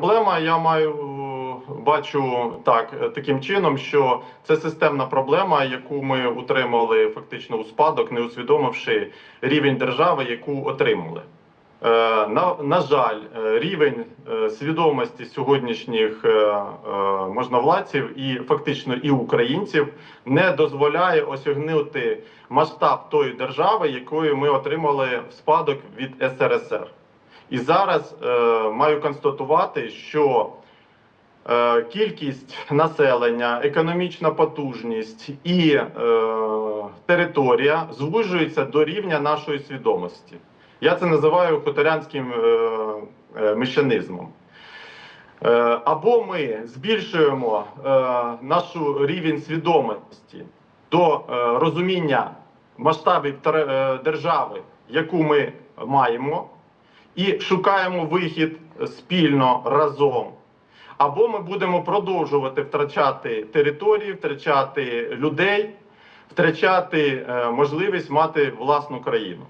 Проблема я маю бачу так е, таким чином, що це системна проблема, яку ми утримали фактично у спадок, не усвідомивши рівень держави, яку отримали. Е, На, на жаль, е, рівень е, свідомості сьогоднішніх е, е, можновладців і фактично і українців не дозволяє осягнути масштаб тої держави, якою ми отримали в спадок від СРСР. І зараз е, маю констатувати, що е, кількість населення, економічна потужність і е, територія звужуються до рівня нашої свідомості. Я це називаю хуторянським е, е, мещанизмом. Е, або ми збільшуємо е, нашу рівень свідомості до е, розуміння масштабів е, держави, яку ми маємо, і шукаємо вихід спільно разом. Або ми будемо продовжувати втрачати території, втрачати людей, втрачати е, можливість мати власну країну.